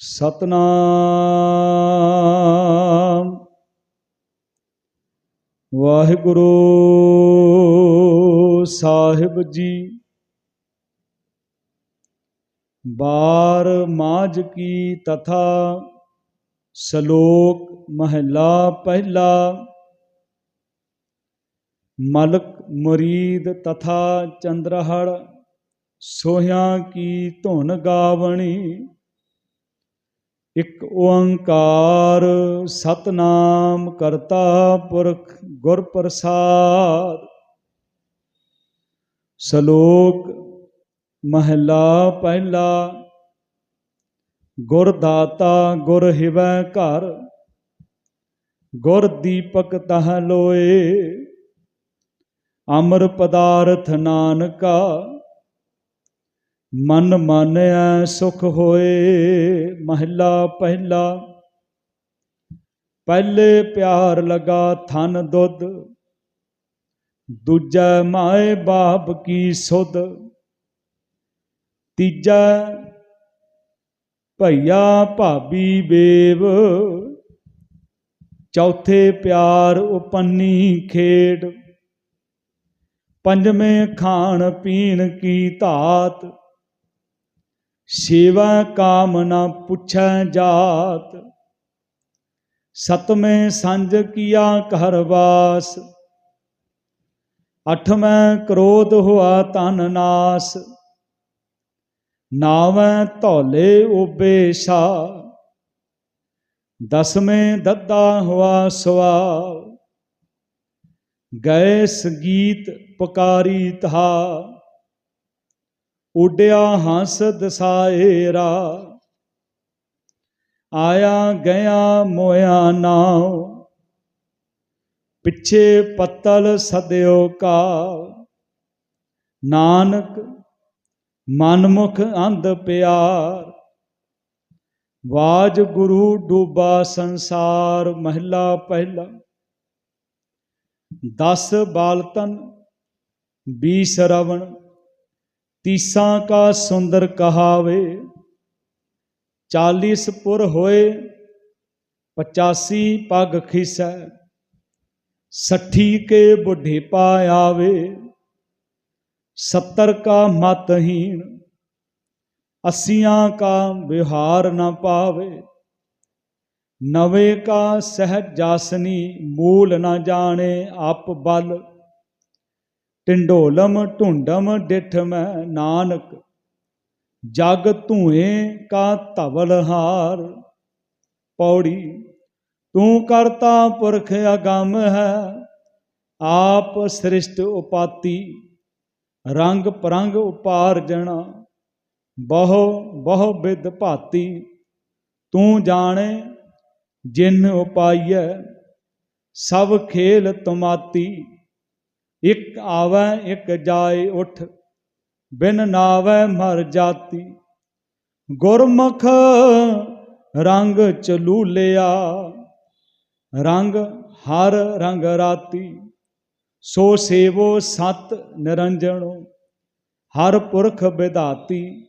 ਸਤਨਾਮ। ਵਾਹਿਗੁਰੂ ਸਾਹਿਬ ਜੀ, ਬਾਰ ਮਾਝ ਕੀ ਤਥਾ, ਸ਼ਲੋਕ ਮਹਿਲਾ ਪਹਿਲਾ, ਮਲਕ ਮੁਰੀਦ ਤਥਾ ਚੰਦਰਹੜ, ਸੋਹਿਆਂ ਕੀ ਧੁਨ ਗਾਵਣੀ। ਇਕ ਓੰਕਾਰ ਸਤਨਾਮ ਕਰਤਾ ਪੁਰਖ ਗੁਰ ਪ੍ਰਸਾਦ। ਸ਼ਲੋਕ, ਮਹਲਾ ਪਹਿਲਾ, ਗੁਰ ਦਾਤਾ ਗੁਰ ਹਿਵੈ ਘਰ, ਗੁਰ ਦੀਪਕ ਤਹ ਲੋਏ, ਅਮਰ ਪਦਾਰਥ ਨਾਨਕਾ। ਮਨ ਮਾਨਿਆ ਸੁਖ ਹੋਏ, ਮਹਲਾ ਪਹਿਲਾ। ਪਹਿਲੇ ਪਿਆਰ ਲਗਾ ਥਨ ਦੁੱਧ, ਦੂਜਾ ਮਾਏ ਬਾਪ ਕੀ ਸੁਧ। ਤੀਜਾ, ਭਈਆ ਭਾਬੀ ਬੇਵ ਚੌਥੇ ਪਿਆਰ ਉਪੰਨੀ ਖੇਡ। ਪੰਜਵੇਂ ਖਾਣ ਪੀਣ ਕੀ ਧਾਤ। ਸੇਵਾ ਕਾਮਨਾ ਪੁੱਛੈ ਜਾਤ। ਸਤਵੇਂ ਸੰਜ ਕੀਆ ਘਰ ਵਾਸ। ਅਠਵੇਂ ਕ੍ਰੋਧ ਹੋਆ ਤਨ ਨਾਸ। ਨਾਵੇਂ ਧੌਲੇ ਉਬੇ ਸਾ। ਦਸਵੇਂ ਦੱਦਾ ਹੋਆ ਸੁਆਵ ਗਏ ਸੰਗੀਤ ਪੁਕਾਰੀ ਤਹਾ ਉਡਿਆ ਹੰਸ ਦਸਾਏਰਾ। ਆਇਆ ਗਿਆ ਮੋਇਆ ਨਾਉ, ਪਿੱਛੇ ਪੱਤਲ ਸਦਿਓ ਕਾ ਨਾਨਕ, ਮਨਮੁਖ ਅੰਧ ਪਿਆਰ। ਵਾਜ ਗੁਰੂ ਡੂਬਾ ਸੰਸਾਰ, ਮਹਿਲਾ ਪਹਿਲਾ। ਦਸ ਬਾਲਤਨ, ਬੀਸ ਰਵਣ। ਤੀਸਾਂ ਕਾ ਸੁੰਦਰ ਕਹਾਵੇ, ਚਾਲੀਸ ਪੁਰ ਹੋਏ 85 ਪਗ ਖਿਸੈ, ਸੱਠੀ ਕੇ ਬੁੱਢੇ ਪਾ ਆਵੇ 70 ਕਾ ਮਤਹੀਣ ਅਸੀਆਂ ਕਾ ਵਿਹਾਰ ਨਾ ਪਾਵੇ, ਨਵੇ ਕਾ ਸਹਿਜ ਜਾਸਨੀ ਮੂਲ ਨਾ ਜਾਣੇ ਆਪ ਬਲ। ਟਿੰਡੋਲਮ ਢੁੰਡਮ ਡਿਠ ਮੈਂ ਨਾਨਕ, ਜਗ ਧੂਏ ਕਾ ਧਵਲਹਾਰ ਪੌੜੀ, ਤੂੰ ਕਰਤਾ ਪੁਰਖ ਅਗੰਮ ਹੈ, ਆਪ ਸ੍ਰਿਸ਼ਟ ਉਪਾਤੀ, ਰੰਗ ਪਰੰਗ ਉਪਾਰਜਣਾ ਬਹੁ ਬਹੁ ਵਿਦ ਭਾਤੀ। ਤੂੰ ਜਾਣੇ ਜਿਨ ਉਪਾਈਐ, ਸਭ ਖੇਲ ਤੁਮਾਤੀ। ਇਕ ਆਵੈ, ਇਕ ਜਾਏ ਉਠ, ਬਿਨ ਨਾਵੈ ਮਰ ਜਾਤੀ। ਗੁਰਮੁਖ ਰੰਗ ਚਲੂਲਿਆ ਰੰਗ ਹਰ ਰੰਗ ਰਾਤੀ। ਸੋ ਸੇਵੋ ਸਤ ਨਿਰੰਜਣੋ ਹਰ ਪੁਰਖ ਵਿਧਾਤੀ।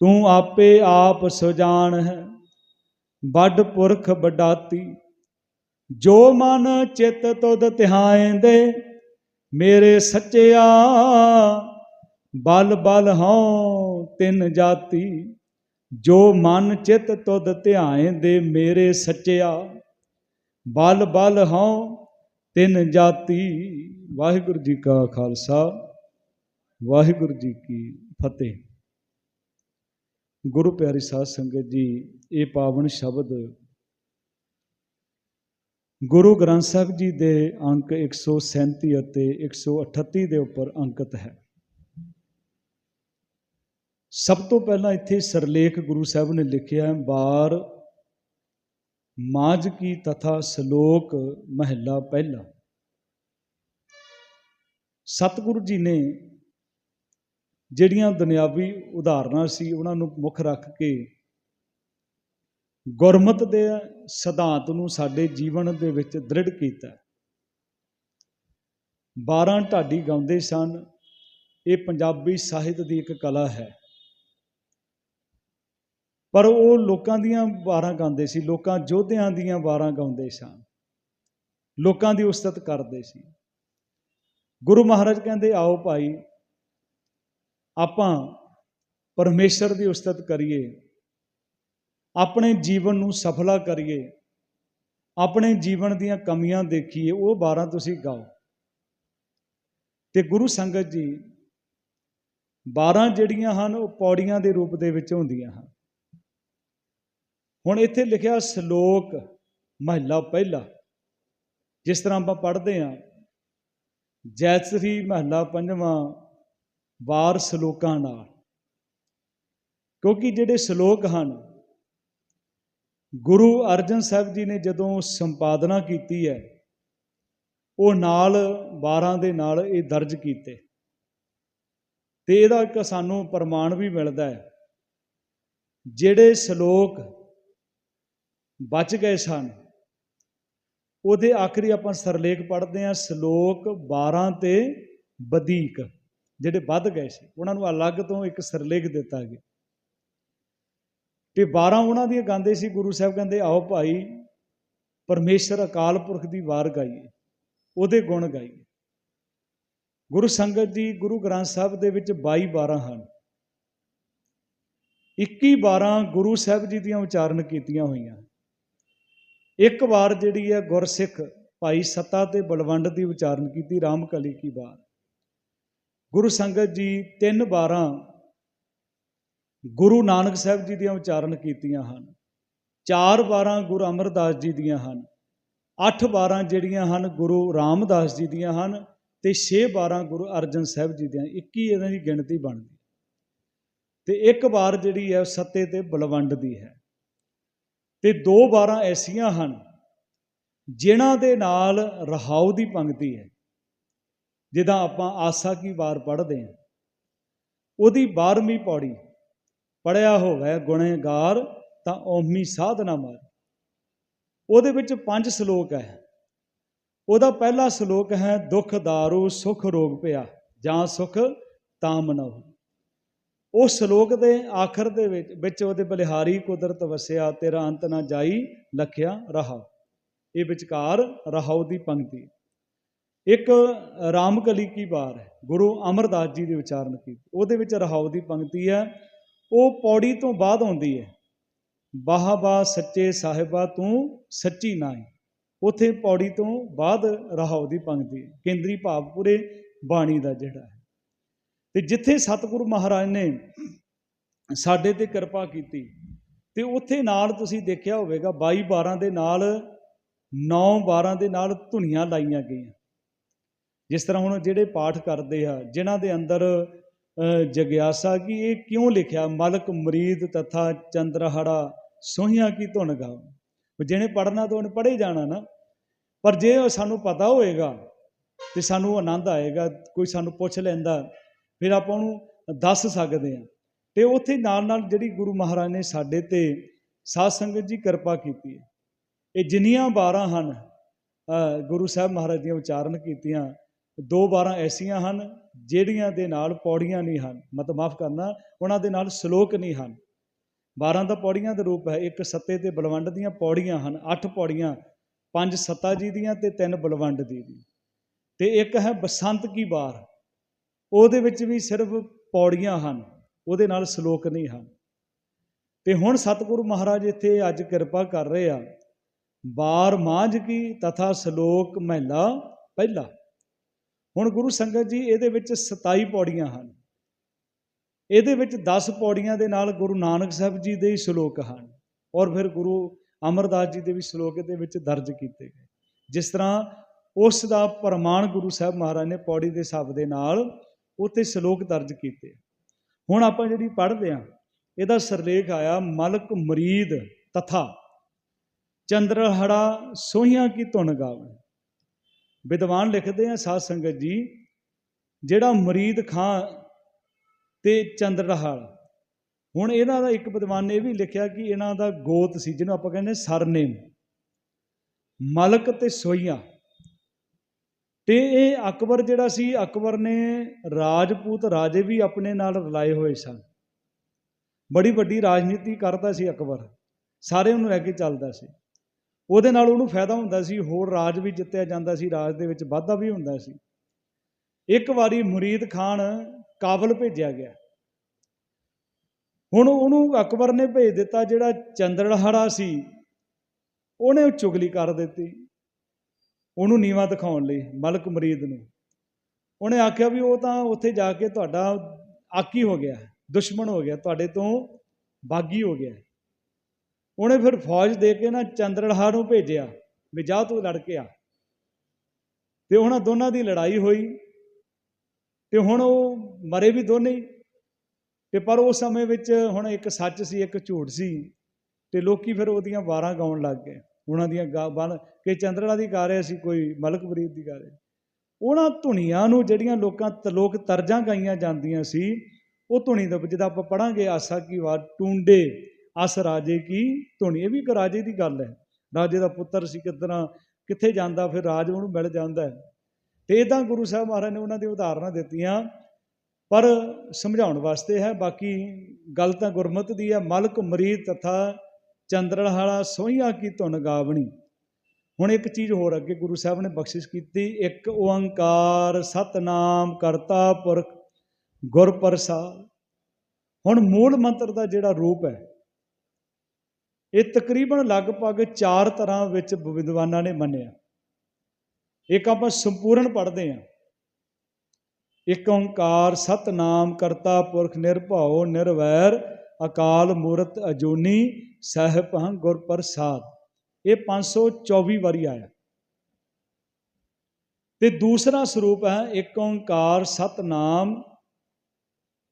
ਤੂੰ ਆਪੇ ਆਪ ਸੁਜਾਨ ਹੈ, ਵੱਡ ਪੁਰਖ ਵਡਾਤੀ। ਜੋ ਮਨ ਚਿਤ ਤੁਧ ਧਿਆਏਂਦੇ ਮੇਰੇ ਸੱਚਿਆ, ਬਲ ਬਲ ਹਉ ਤਿੰਨ ਜਾਤੀ, ਜੋ ਮਨ ਚਿਤ ਤੁਧ ਧਿਆਏਂਦੇ ਮੇਰੇ ਸੱਚਿਆ, ਬਲ ਬਲ ਹਉ ਤਿੰਨ ਜਾਤੀ। ਵਾਹਿਗੁਰੂ ਜੀ ਕਾ ਖਾਲਸਾ, ਵਾਹਿਗੁਰੂ ਜੀ ਕੀ ਫਤਿਹ। ਗੁਰੂ ਪਿਆਰੀ ਸਾਧ ਸੰਗਤ ਜੀ, ਇਹ ਪਾਵਨ ਸ਼ਬਦ ਗੁਰੂ ਗ੍ਰੰਥ ਸਾਹਿਬ ਜੀ ਦੇ ਅੰਕ 137 ਅਤੇ 138 ਦੇ ਉੱਪਰ ਅੰਕਿਤ ਹੈ। ਸਭ ਤੋਂ ਪਹਿਲਾਂ ਇੱਥੇ ਸਰਲੇਖ ਗੁਰੂ ਸਾਹਿਬ ਨੇ ਲਿਖਿਆ ਹੈ ਬਾਰ ਮਾਜ ਕੀ ਤਥਾ ਸ਼ਲੋਕ ਮਹੱਲਾ ਪਹਿਲਾ। ਸਤਿਗੁਰੂ ਜੀ ਨੇ ਜਿਹੜੀਆਂ ਦੁਨਿਆਵੀ ਉਦਾਹਰਨਾਂ ਸੀ, ਉਹਨਾਂ ਨੂੰ ਮੁੱਖ ਰੱਖ ਕੇ ਗੁਰਮਤ ਦੇ ਸਿਧਾਂਤ ਨੂੰ ਸਾਡੇ ਜੀਵਨ ਦੇ ਵਿੱਚ ਦ੍ਰਿੜ ਕੀਤਾ। 12 ਢਾਡੀ ਗਾਉਂਦੇ ਸਨ। ਇਹ ਪੰਜਾਬੀ ਸਾਹਿਤ ਦੀ ਇੱਕ ਕਲਾ ਹੈ। ਪਰ ਉਹ ਲੋਕਾਂ ਦੀਆਂ ਵਾਰਾਂ ਗਾਉਂਦੇ ਸੀ, ਲੋਕਾਂ ਯੋਧਿਆਂ ਦੀਆਂ ਵਾਰਾਂ ਗਾਉਂਦੇ ਸਨ। ਲੋਕਾਂ ਦੀ ਉਸਤਤ ਕਰਦੇ ਸੀ। ਗੁਰੂ ਮਹਾਰਾਜ ਕਹਿੰਦੇ, ਆਓ ਭਾਈ, ਆਪਾਂ ਪਰਮੇਸ਼ਰ ਦੀ ਉਸਤਤ ਕਰੀਏ। ਆਪਣੇ ਜੀਵਨ ਨੂੰ ਸਫਲਾ ਕਰੀਏ, ਆਪਣੇ ਜੀਵਨ ਦੀਆਂ ਕਮੀਆਂ ਦੇਖੀਏ, ਉਹ ਬਾਰਾਂ ਤੁਸੀਂ ਗਾਓ। ਤੇ ਗੁਰੂ ਸੰਗਤ ਜੀ 12 ਜਿਹੜੀਆਂ ਹਨ, ਉਹ ਪੌੜੀਆਂ ਦੇ ਰੂਪ ਦੇ ਵਿੱਚ ਹੁੰਦੀਆਂ ਹਨ। ਹੁਣ ਇੱਥੇ ਲਿਖਿਆ ਸ਼ਲੋਕ ਮਹਲਾ ਪਹਿਲਾ, ਜਿਸ ਤਰ੍ਹਾਂ ਆਪਾਂ ਪੜ੍ਹਦੇ ਹਾਂ ਜੈਤਸਰੀ ਮਹਲਾ ਪੰਜਵਾਂ, ਵਾਰ ਸ਼ਲੋਕਾਂ ਨਾਲ। ਕਿਉਂਕਿ ਜਿਹੜੇ ਸ਼ਲੋਕ ਹਨ ਗੁਰੂ ਅਰਜਨ ਸਾਹਿਬ ਜੀ ਨੇ ਜਦੋਂ ਸੰਪਾਦਨਾ ਕੀਤੀ ਹੈ, ਉਹ ਨਾਲ 12 ਦੇ ਨਾਲ ਇਹ ਦਰਜ ਕੀਤੇ। ਤੇ ਇਹਦਾ ਇੱਕ ਸਾਨੂੰ ਪ੍ਰਮਾਣ ਵੀ ਮਿਲਦਾ ਹੈ, ਜਿਹੜੇ ਸ਼ਲੋਕ ਬਚ ਗਏ ਸਨ, ਉਹਦੇ ਆਖਰੀ ਆਪਾਂ ਸਰਲੇਖ ਪੜ੍ਹਦੇ ਹਾਂ, ਸ਼ਲੋਕ 12 ਤੇ ਵਧੇਕ, ਜਿਹੜੇ ਵੱਧ ਗਏ ਸੀ, ਉਹਨਾਂ ਨੂੰ ਅਲੱਗ ਤੋਂ ਇੱਕ ਸਰਲੇਖ ਦਿੱਤਾ ਗਿਆ। ਤੇ 12 ਉਹਨਾਂ ਦੀਆਂ ਗਾਉਂਦੇ ਸੀ, ਗੁਰੂ ਸਾਹਿਬ ਕਹਿੰਦੇ, ਆਓ ਭਾਈ, ਪਰਮੇਸ਼ਰ ਅਕਾਲ ਪੁਰਖ ਦੀ ਵਾਰ ਗਾਈਏ, ਉਹਦੇ ਗੁਣ ਗਾਈਏ। ਗੁਰੂ ਸੰਗਤ ਜੀ, ਗੁਰੂ ਗ੍ਰੰਥ ਸਾਹਿਬ ਦੇ ਵਿੱਚ 22 12 ਹਨ। 21 12 ਗੁਰੂ ਸਾਹਿਬ ਜੀ ਦੀਆਂ ਉਚਾਰਨ ਕੀਤੀਆਂ ਹੋਈਆਂ। ਇੱਕ ਵਾਰ ਜਿਹੜੀ ਹੈ ਗੁਰਸਿੱਖ ਭਾਈ ਸੱਤਾ ਤੇ ਬਲਵੰਡ ਦੀ ਉਚਾਰਨ ਕੀਤੀ ਰਾਮ ਕਲੀ ਕੀ ਬਾਤ। ਗੁਰੂ ਸੰਗਤ ਜੀ 3 12 ਗੁਰੂ ਨਾਨਕ ਸਾਹਿਬ ਜੀ ਦੀਆਂ ਉਚਾਰਨ ਕੀਤੀਆਂ ਹਨ। 4 12 ਗੁਰੂ ਅਮਰਦਾਸ ਜੀ ਦੀਆਂ ਹਨ। 8 12 ਜਿਹੜੀਆਂ ਹਨ ਗੁਰੂ ਰਾਮਦਾਸ ਜੀ ਦੀਆਂ ਹਨ ਤੇ 6 12 ਗੁਰੂ ਅਰਜਨ ਸਾਹਿਬ ਜੀ ਦੀਆਂ। 21 ਇਹਨਾਂ ਦੀ ਗਿਣਤੀ ਬਣਦੀ। ਤੇ ਇੱਕ ਵਾਰ ਜਿਹੜੀ ਹੈ ਸੱਤੇ ਤੇ ਬਲਵੰਡ ਦੀ ਹੈ। ਤੇ ਦੋ 12 ਐਸੀਆਂ ਹਨ ਜਿਨ੍ਹਾਂ ਦੇ ਨਾਲ ਰਹਾਉ ਦੀ ਪੰਕਤੀ ਹੈ। ਜਿਹਦਾ ਆਪਾਂ ਆਸਾ ਕੀ ਵਾਰ ਪੜ੍ਹਦੇ ਹਾਂ। ਉਹਦੀ 12ਵੀਂ ਪੌੜੀ ਪੜਿਆ ਹੋਵੇ ਗੁਣੇਗਾਰ, ਤਾਂ ਓਮੀ ਸਾਧਨਾ ਮਾਰ। ਉਹਦੇ ਵਿੱਚ ਪੰਜ ਸ਼ਲੋਕ ਹੈ। ਉਹਦਾ ਪਹਿਲਾ ਸ਼ਲੋਕ ਹੈ, ਦੁੱਖ ਦਾਰੂ, ਸੁਖ ਰੋਗ ਪਿਆ, ਜਾਂ ਸੁਖ ਤਾਂ ਮਨਹੁ ਉਸ ਸ਼ਲੋਕ ਦੇ ਆਖਰ ਦੇ ਵਿੱਚ ਵਿੱਚ ਉਹਦੇ ਬਲਿਹਾਰੀ ਕੁਦਰਤ ਵਸਿਆ, ਤੇਰਾ ਅੰਤ ਨਾ ਜਾਈ, ਲਖਿਆ ਰਹਾ ਇਹ ਵਿਚਕਾਰ ਰਹਾਉ ਦੀ ਪੰਕਤੀ ਇੱਕ ਰਾਮਕਲੀ ਕੀ ਬਾਰ ਹੈ। ਗੁਰੂ ਅਮਰਦਾਸ ਜੀ ਦੇ ਵਿਚਾਰਨ ਕੀਤੀ। ਉਹਦੇ ਵਿੱਚ ਰਹਾਉ ਦੀ ਪੰਕਤੀ ਹੈ ਉਹ ਪੌੜੀ ਤੋਂ ਬਾਅਦ ਆਉਂਦੀ ਹੈ। ਬਾਹਬਾ ਸੱਚੇ ਸਾਹਿਬਾ ਤੂੰ ਸੱਚੀ ਨਾਈ ਉਥੇ ਪੌੜੀ ਤੋਂ ਬਾਅਦ ਰਹਾਉ ਦੀ ਪੰਕਤੀ ਹੈ। ਕੇਂਦਰੀ ਭਾਵ ਪੂਰੇ ਬਾਣੀ ਦਾ ਜਿਹੜਾ ਹੈ। ਤੇ ਜਿੱਥੇ ਸਤਿਗੁਰੂ ਮਹਾਰਾਜ ਨੇ ਸਾਡੇ ਤੇ ਕਿਰਪਾ ਕੀਤੀ, ਤੇ ਉੱਥੇ ਨਾਲ ਤੁਸੀਂ ਦੇਖਿਆ ਹੋਵੇਗਾ 22 12 ਦੇ ਨਾਲ 9 12 ਦੇ ਨਾਲ ਧੁਨੀਆਂ ਲਾਈਆਂ ਗਈਆਂ। ਜਿਸ ਤਰ੍ਹਾਂ ਹੁਣ ਜਿਹੜੇ ਪਾਠ ਕਰਦੇ ਆ, ਜਿਨ੍ਹਾਂ ਦੇ ਅੰਦਰ ਜਗਿਆਸਾ ਕਿ ਇਹ ਕਿਉਂ ਲਿਖਿਆ? ਮਲਕ ਮਰੀਦ ਤਥਾ ਚੰਦਰਹੜਾ ਸੋਹੀਆਂ ਕੀ ਧੁਨ ਗਾ ਜਿਹਨੇ ਪੜਨਾ ਤਾਂ ਉਹਨੇ ਪੜ੍ਹੇ ਜਾਣਾ ਨਾ। ਪਰ ਜੇ ਸਾਨੂੰ ਪਤਾ ਹੋਏਗਾ ਤੇ ਸਾਨੂੰ ਆਨੰਦ ਆਏਗਾ, ਕੋਈ ਸਾਨੂੰ ਪੁੱਛ ਲੈਂਦਾ, ਫਿਰ ਆਪਾਂ ਉਹਨੂੰ ਦੱਸ ਸਕਦੇ ਹਾਂ। ਤੇ ਉੱਥੇ ਨਾਲ ਨਾਲ ਜਿਹੜੀ ਗੁਰੂ ਮਹਾਰਾਜ ਨੇ ਸਾਡੇ ਤੇ ਸਾਧ ਸੰਗਤ ਜੀ ਕਿਰਪਾ ਕੀਤੀ ਹੈ। ਇਹ ਜਿੰਨੀਆਂ 12 ਹਨ ਗੁਰੂ ਸਾਹਿਬ ਮਹਾਰਾਜ ਦੀਆਂ ਉਚਾਰਨ ਕੀਤੀਆਂ, ਦੋ 12 ਐਸੀਆਂ ਹਨ ਜਿਹੜੀਆਂ ਦੇ ਨਾਲ ਪੌੜੀਆਂ ਨਹੀਂ ਹਨ ਮਤਲਬ ਮਾਫ ਕਰਨਾ, ਉਹਨਾਂ ਦੇ ਨਾਲ ਸ਼ਲੋਕ ਨਹੀਂ ਹਨ। 12 ਦਾ ਪੌੜੀਆਂ ਦਾ ਰੂਪ ਹੈ, ਇੱਕ ਸੱਤੇ ਤੇ ਬਲਵੰਡ ਦੀਆਂ ਪੌੜੀਆਂ ਹਨ 8 ਪੌੜੀਆਂ, ਪੰਜ ਸੱਤਾ ਜੀ ਦੀਆਂ ਤੇ ਤਿੰਨ ਬਲਵੰਡ ਦੀ ਦੀ ਤੇ ਇੱਕ ਹੈ ਬਸੰਤ ਕੀ ਬਾਰ ਉਹਦੇ ਵਿੱਚ ਵੀ ਸਿਰਫ ਪੌੜੀਆਂ ਹਨ, ਉਹਦੇ ਨਾਲ ਸ਼ਲੋਕ ਨਹੀਂ ਹਨ। ਤੇ ਹੁਣ ਸਤਿਗੁਰੂ ਮਹਾਰਾਜ ਇੱਥੇ ਅੱਜ ਕਿਰਪਾ ਕਰ ਰਹੇ ਆ ਬਾਰ ਮਾਂਝ ਕੀ ਤਥਾ ਸ਼ਲੋਕ ਮਹਿਲਾ ਪਹਿਲਾ। ਹੁਣ ਗੁਰੂ ਸੰਗਤ ਜੀ ਇਹਦੇ ਵਿੱਚ 27 ਪੌੜੀਆਂ ਹਨ। ਇਹਦੇ ਵਿੱਚ 10 ਪੌੜੀਆਂ ਦੇ ਨਾਲ ਗੁਰੂ ਨਾਨਕ ਸਾਹਿਬ ਜੀ ਦੇ ਹੀ ਸ਼ਲੋਕ ਹਨ ਔਰ ਫਿਰ ਗੁਰੂ ਅਮਰਦਾਸ ਜੀ ਦੇ ਵੀ ਸ਼ਲੋਕ ਇਹਦੇ ਵਿੱਚ ਦਰਜ ਕੀਤੇ ਗਏ। ਜਿਸ ਤਰ੍ਹਾਂ ਉਸ ਦਾ ਪ੍ਰਮਾਣ ਗੁਰੂ ਸਾਹਿਬ ਮਹਾਰਾਜ ਨੇ ਪੌੜੀ ਦੇ ਸ਼ਬਦ ਦੇ ਨਾਲ ਉੱਤੇ ਸ਼ਲੋਕ ਦਰਜ ਕੀਤੇ। ਹੁਣ ਆਪਾਂ ਜਿਹੜੀ ਪੜ੍ਹਦੇ ਆ ਇਹਦਾ ਸਰਲੇਖ ਆਇਆ ਮਲਕ ਮਰੀਦ ਤਥਾ, ਚੰਦਰਹੜਾ ਸੋਹੀਆਂ ਕੀ ਧੁਨ ਗਾਵੇ ਵਿਦਵਾਨ ਲਿਖਦੇ ਆ ਸਾਧ ਸੰਗਤ ਜੀ, ਜਿਹੜਾ ਮਰੀਦ ਖਾਂ ਤੇ ਚੰਦਰਹੜ ਹੁਣ ਇਹਨਾਂ ਦਾ ਇੱਕ ਵਿਦਵਾਨ ਨੇ ਇਹ ਵੀ ਲਿਖਿਆ ਕਿ ਇਹਨਾਂ ਦਾ ਗੋਤ ਸੀ, ਜਿਹਨੂੰ ਆਪਾਂ ਕਹਿੰਦੇ ਸਰਨੇਮ। ਮਲਕ ਤੇ ਸੋਈਆ। ਤੇ ਇਹ ਅਕਬਰ ਜਿਹੜਾ ਸੀ, ਅਕਬਰ ਨੇ ਰਾਜਪੂਤ ਰਾਜੇ ਵੀ ਆਪਣੇ ਨਾਲ ਰਲਾਏ ਹੋਏ ਸਨ। ਬੜੀ ਵੱਡੀ ਰਾਜਨੀਤੀ ਕਰਦਾ ਸੀ ਅਕਬਰ। ਸਾਰੇ ਉਹਨੂੰ ਲੈ ਕੇ ਚੱਲਦਾ ਸੀ। ਉਹਦੇ ਨਾਲ ਉਹਨੂੰ ਫਾਇਦਾ ਹੁੰਦਾ ਸੀ, ਹੋਰ ਰਾਜ ਵੀ ਜਿੱਤਿਆ ਜਾਂਦਾ ਸੀ, ਰਾਜ ਦੇ ਵਿੱਚ ਵਾਧਾ ਵੀ ਹੁੰਦਾ ਸੀ। ਇੱਕ ਵਾਰੀ ਮੁਰੀਦ ਖਾਨ ਕਾਬਲ ਭੇਜਿਆ ਗਿਆ। ਹੁਣ ਉਹਨੂੰ ਅਕਬਰ ਨੇ ਭੇਜ ਦਿੱਤਾ ਜਿਹੜਾ ਚੰਦਰਹੜਾ ਸੀ। ਉਹਨੇ ਉਹ ਚੁਗਲੀ ਕਰ ਦਿੱਤੀ। ਉਹਨੂੰ ਨੀਵਾ ਦਿਖਾਉਣ ਲਈ, ਮਲਕ ਮਰੀਦ ਨੂੰ। ਉਹਨੇ ਆਖਿਆ ਵੀ ਉਹ ਤਾਂ ਉੱਥੇ ਜਾ ਕੇ ਤੁਹਾਡਾ ਆਕੀ ਹੋ ਗਿਆ, ਦੁਸ਼ਮਣ ਹੋ ਗਿਆ, ਤੁਹਾਡੇ ਤੋਂ ਬਾਗੀ ਹੋ ਗਿਆ। ਉਹਨੇ ਫਿਰ ਫੌਜ ਦੇ ਕੇ ਨਾ ਚੰਦਰਲਹਾ ਨੂੰ ਭੇਜਿਆ ਵੀ ਜਾ ਤੂੰ ਲੜ ਕੇ ਆ। ਤੇ ਉਹਨਾਂ ਦੋਨਾਂ ਦੀ ਲੜਾਈ ਹੋਈ ਤੇ ਹੁਣ ਉਹ ਮਰੇ ਵੀ ਦੋਨੇ। ਤੇ ਪਰ ਉਸ ਸਮੇਂ ਵਿੱਚ ਹੁਣ ਇੱਕ ਸੱਚ ਸੀ, ਇੱਕ ਝੂਠ ਸੀ ਤੇ ਲੋਕੀ ਫਿਰ ਉਹਦੀਆਂ ਵਾਰਾਂ ਗਾਉਣ ਲੱਗ ਗਏ। ਉਹਨਾਂ ਦੀਆਂ ਗਾ ਬਣ ਕਿ ਚੰਦਰਲਾ ਦੀ ਗਾ ਰਿਹਾ ਸੀ, ਕੋਈ ਮਲਕਪ੍ਰੀਤ ਦੀ ਗਾ ਰਿਹਾ ਉਹਨਾਂ ਧੁਨੀਆਂ ਨੂੰ ਜਿਹੜੀਆਂ ਲੋਕਾਂ ਤ- ਲੋਕ ਤਰਜਾਂ ਗਾਈਆਂ ਜਾਂਦੀਆਂ ਸੀ, ਉਹ ਧੁਨੀ ਦਾ ਜਿਹਦਾ ਆਪਾਂ ਪੜਾਂਗੇ ਆਸਾ ਕੀ ਵਾਰ, ਟੁੰਡੇ ਅਸ ਰਾਜੇ ਕੀ ਧੁਨੀ। ਇਹ ਵੀ ਇੱਕ ਰਾਜੇ ਦੀ ਗੱਲ ਹੈ। ਰਾਜੇ ਦਾ ਪੁੱਤਰ ਸੀ, ਕਿਤਨਾ ਕਿੱਥੇ ਜਾਂਦਾ, ਫਿਰ ਰਾਜ ਉਹਨੂੰ ਮਿਲ ਜਾਂਦਾ ਹੈ। ਤੇ ਇਦਾਂ ਗੁਰੂ ਸਾਹਿਬ ਮਹਾਰਾਜ ਨੇ ਉਹਨਾਂ ਦੀ ਉਦਾਹਰਨਾਂ ਦਿੱਤੀਆਂ, ਪਰ ਸਮਝਾਉਣ ਵਾਸਤੇ ਹੈ। ਬਾਕੀ ਗੱਲ ਤਾਂ ਗੁਰਮਤ ਦੀ ਹੈ। ਮਲਕ ਮਰੀਦ ਤਥਾ ਚੰਦਰਹਾਲਾ ਸੋਹੀਆਂ ਕੀ ਧੁਨ ਗਾਵਣੀ। ਹੁਣ ਇੱਕ ਚੀਜ਼ ਹੋਰ ਅੱਗੇ ਗੁਰੂ ਸਾਹਿਬ ਨੇ ਬਖਸ਼ਿਸ਼ ਕੀਤੀ। ਇੱਕ ਓੰਕਾਰ ਸਤਨਾਮ ਕਰਤਾ ਪੁਰਖ ਗੁਰ ਪ੍ਰਸਾਦ ਹੁਣ ਮੂਲ ਮੰਤਰ ਦਾ ਜਿਹੜਾ ਰੂਪ ਹੈ ਇਹ ਤਕਰੀਬਨ ਲਗਭਗ ਚਾਰ ਤਰ੍ਹਾਂ ਵਿੱਚ ਵਿਦਵਾਨਾਂ ਨੇ ਮੰਨਿਆ। ਇੱਕ ਆਪਾਂ ਸੰਪੂਰਨ ਪੜ੍ਹਦੇ ਹਾਂ। ਇੱਕ ਓੰਕਾਰ, ਸਤਨਾਮ, ਕਰਤਾ, ਪੁਰਖ, ਨਿਰਭਉ, ਨਿਰਵੈਰ, ਅਕਾਲ, ਮੂਰਤ, ਅਜੂਨੀ, ਸਹਿਬੰ ਗੁਰ ਪ੍ਰਸਾਦ ਇਹ 524 ਵਾਰੀ ਆਇਆ। ਤੇ ਦੂਸਰਾ ਸਰੂਪ ਹੈ ਇੱਕ ਓੰਕਾਰ, ਸਤਨਾਮ,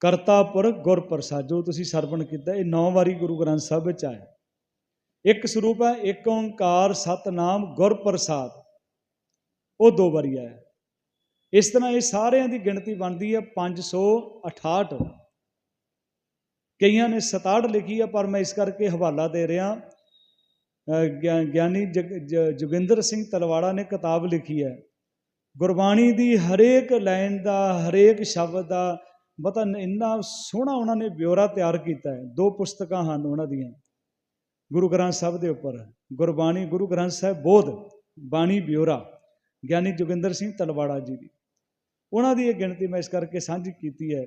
ਕਰਤਾ, ਪੁਰਖ ਗੁਰ ਪ੍ਰਸਾਦ ਜੋ ਤੁਸੀਂ ਸਰਵਣ ਕੀਤਾ, ਇਹ 9 ਵਾਰੀ ਗੁਰੂ ਗ੍ਰੰਥ ਸਾਹਿਬ ਵਿੱਚ ਆਇਆ। ਇੱਕ ਸਰੂਪ ਹੈ, ਇੱਕ ਓੰਕਾਰ, ਸਤਨਾਮ ਗੁਰ ਪ੍ਰਸਾਦ ਉਹ ਦੋ ਵਾਰੀ ਆਇਆ। ਇਸ ਤਰ੍ਹਾਂ ਇਹ ਸਾਰਿਆਂ ਦੀ ਗਿਣਤੀ ਬਣਦੀ ਹੈ 568 ਕਈਆਂ ਨੇ 67 ਲਿਖੀ ਹੈ, ਪਰ ਮੈਂ ਇਸ ਕਰਕੇ ਹਵਾਲਾ ਦੇ ਰਿਹਾ। ਗਿਆ- ਗਿਆਨੀ ਜਗ- ਜ- ਜੋਗਿੰਦਰ ਸਿੰਘ ਤਲਵਾੜਾ ਨੇ ਕਿਤਾਬ ਲਿਖੀ ਹੈ। ਗੁਰਬਾਣੀ ਦੀ ਹਰੇਕ ਲਾਈਨ ਦਾ, ਹਰੇਕ ਸ਼ਬਦ ਦਾ ਪਤਾ ਇੰਨਾ ਸੋਹਣਾ ਉਹਨਾਂ ਨੇ ਬਿਉਰਾ ਤਿਆਰ ਕੀਤਾ ਹੈ। ਦੋ ਪੁਸਤਕਾਂ ਹਨ ਉਹਨਾਂ ਦੀਆਂ। ਗੁਰੂ ਗ੍ਰੰਥ ਸਾਹਿਬ ਦੇ ਉੱਪਰ। ਗੁਰਬਾਣੀ ਗੁਰੂ ਗ੍ਰੰਥ ਸਾਹਿਬ ਬੋਧ, ਬਾਣੀ ਬਿਉਰਾ ਗਿਆਨੀ ਜੋਗਿੰਦਰ ਸਿੰਘ ਤਲਵਾੜਾ ਜੀ ਦੀ। ਉਹਨਾਂ ਦੀ ਇਹ ਗਿਣਤੀ ਮੈਂ ਇਸ ਕਰਕੇ ਸਾਂਝੀ ਕੀਤੀ ਹੈ।